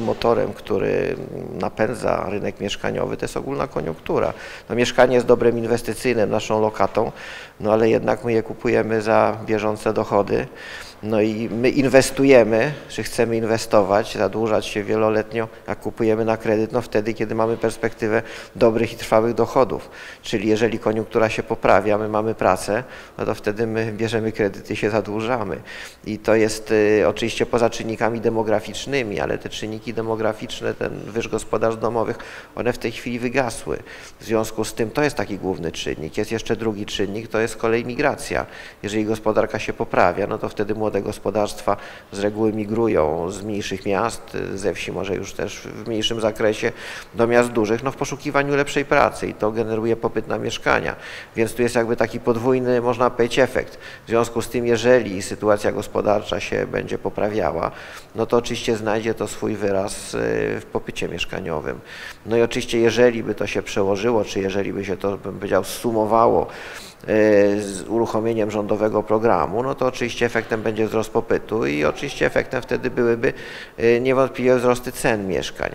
motorem, który napędza rynek mieszkaniowy, to jest ogólna koniunktura. No, mieszkanie jest dobrem inwestycyjnym, naszą lokatą, no ale jednak my je kupujemy za bieżące dochody. No i my inwestujemy, czy chcemy inwestować, zadłużać się wieloletnio, jak kupujemy na kredyt, no wtedy, kiedy mamy perspektywę dobrych i trwałych dochodów. Czyli jeżeli koniunktura się poprawia, my mamy pracę, no to wtedy my bierzemy kredyty i się zadłużamy. I to jest y, oczywiście poza czynnikami demograficznymi, ale te czynniki demograficzne, ten wyż gospodarstw domowych, one w tej chwili wygasły. W związku z tym to jest taki główny czynnik. Jest jeszcze drugi czynnik, to jest kolej migracja. Jeżeli gospodarka się poprawia, no to wtedy młode gospodarstwa z reguły migrują z mniejszych miast, ze wsi może już też w mniejszym zakresie do miast dużych, no w poszukiwaniu lepszej pracy i to generuje popyt na mieszkania. Więc tu jest jakby taki podwójny, można powiedzieć, efekt. W związku z tym, jeżeli sytuacja gospodarcza się będzie poprawiała, no to oczywiście znajdzie to swój wyraz y, w popycie mieszkaniowym. No i oczywiście, jeżeli by to się przełożyło, czy jeżeli by się to, bym powiedział, sumowało E, z uruchomieniem rządowego programu, no to oczywiście efektem będzie wzrost popytu i oczywiście efektem wtedy byłyby e, niewątpliwie wzrosty cen mieszkań.